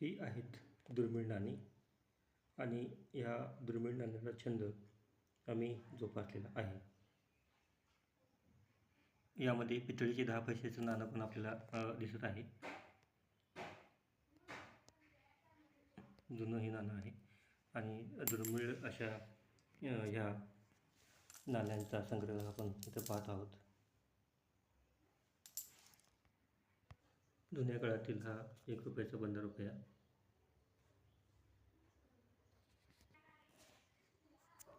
ही आहेत दुर्मिळ नाणी आणि या दुर्मिळ नाण्याचा छंद आम्ही जोपासलेला आहे. यामध्ये पितळीचे दहा पैशाचं नाणं पण आपल्याला दिसत आहे. जुनं हे नाणं आहे आणि दुर्मिळ अशा ह्या नाण्यांचा संग्रह आपण इथं पाहत आहोत. जुन्या काळातील हा एक रुपयाचा पंधरा रुपया.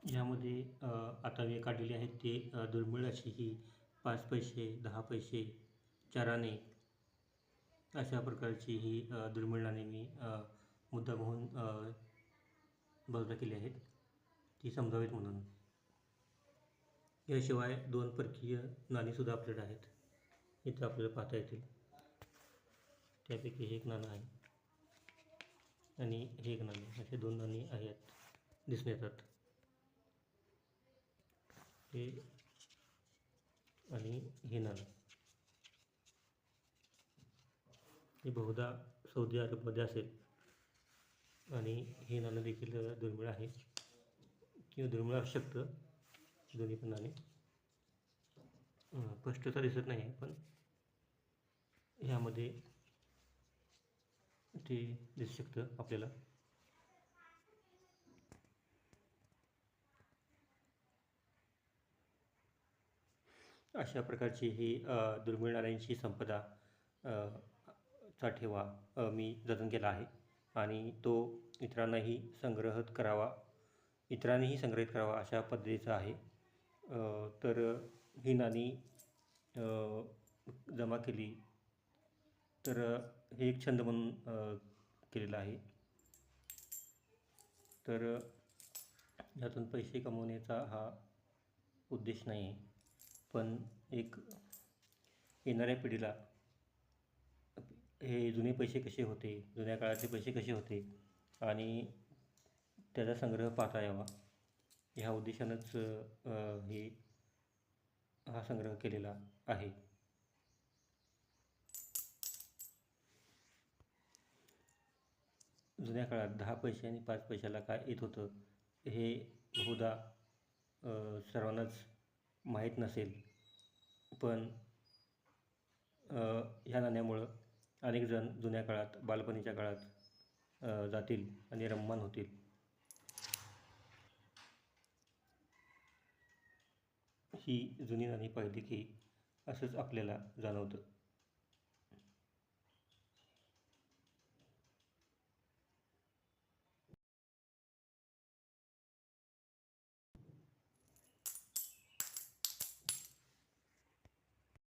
यामध्ये आता जे काढलेले आहेत ते दुर्मिळ अशी ही पाच पैसे दहा पैसे चाराने अशा प्रकारची ही दुर्मिळ नाणी मी मुद्दा मुद्दाम होऊन बाजूला केली आहेत. ती समजावीत म्हणून. याशिवाय दोन परकीय नाणीसुद्धा आपल्याकडे आहेत. इथं आपल्याला पाहता येतील. त्यापैकी हे एक नाणं आहे. आणि हे एक नाणे असे दोन नाणी आहेत. दिसून येतात हे आणि हे नाणं. हे बहुधा सौदी अरबमध्ये असेल. आणि हे नाणं देखील दुर्मिळ आहे. किंवा दुर्मिळ असू शकतं. दोन्ही पण नाणे. स्पष्ट स्पष्टता दिसत नाही आहे पण ह्यामध्ये ते दिसू शकतं आपल्याला? अशा प्रकारची ही दुर्मिळ नाण्यांची संपदा चा ठेवा मी जतन केला आहे. आणि तो इतरांनाही संग्रहित करावा इतरांनीही संग्रहित करावा अशा पद्धतीचा आहे. तर ही नाणी जमा केली. तर हे एक छंद म्हणून केलेला आहे. तर यातून पैसे कमवण्याचा हा उद्देश नाही आहे. पण एक येणाऱ्या पिढीला हे जुने पैसे कसे होते जुन्या काळातले पैसे कसे होते आणि त्याचा संग्रह पाहता यावा. ह्या उद्देशानंच हे हा संग्रह केलेला आहे. जुन्या काळात दहा पैसे आणि पाच पैशाला काय येत होतं हे बहुधा सर्वांनाच माहीत नसेल. पण ह्या नाण्यामुळं अनेक जण जुन्या काळात बालपणीच्या काळात जातील आणि रममान होतील. ही जुनी नाणी पाहिली की असंच आपल्याला जाणवतं.